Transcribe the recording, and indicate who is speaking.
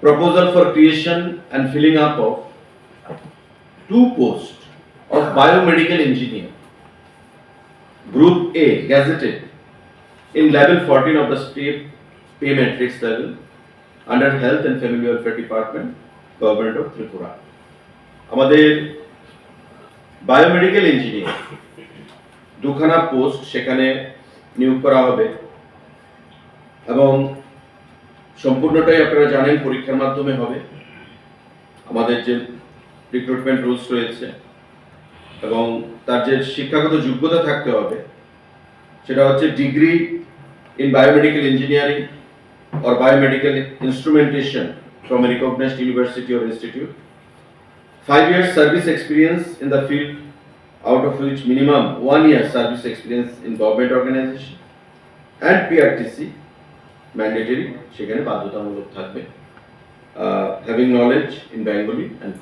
Speaker 1: proposal for creation and filling up of two posts of biomedical engineer, Group A, gazetted in level 14 of the state pay matrix level under Health and Family Welfare Department, Government of Tripura. আমাদের biomedical engineer দুখানা post সেখানে নিয়োগ করা হবে এবং সম্পূর্ণটাই আপনারা জানেন পরীক্ষার মাধ্যমে হবে আমাদের যে রিক্রুটমেন্ট রুলস রয়েছে এবং তার যে শিক্ষাগত যোগ্যতা থাকতে হবে সেটা হচ্ছে degree in biomedical engineering or biomedical instrumentation from a recognized university or institute. Five years service experience in the field, out of which minimum one year service experience in government organization and PRTC mandatory সেখানে বাধ্যতামূলক থাকবে। Having knowledge in Bengali and